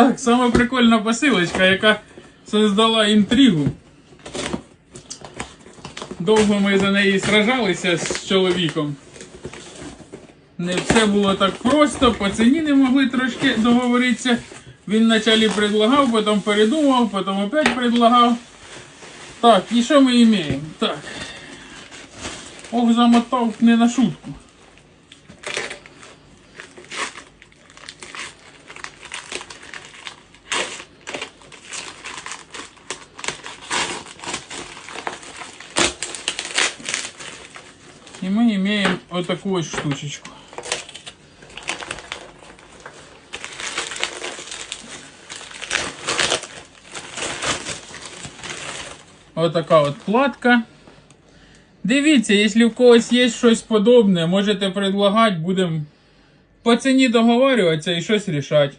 Так, саме прикольна посилочка, яка создала інтригу. Довго ми за неї сражалися з чоловіком. Не все було так просто, по ціні не могли трошки договоритися. Він вначалі предлагав, потім передумав, потім опять предлагав. Так, і що ми маємо? Так. Ох, замотав не на шутку. И мы имеем вот такую штучечку. Вот така от платка. Дивіться, якщо у когось є щось подобне, можете предлагати, будемо по ціні договарюватися і щось рішати.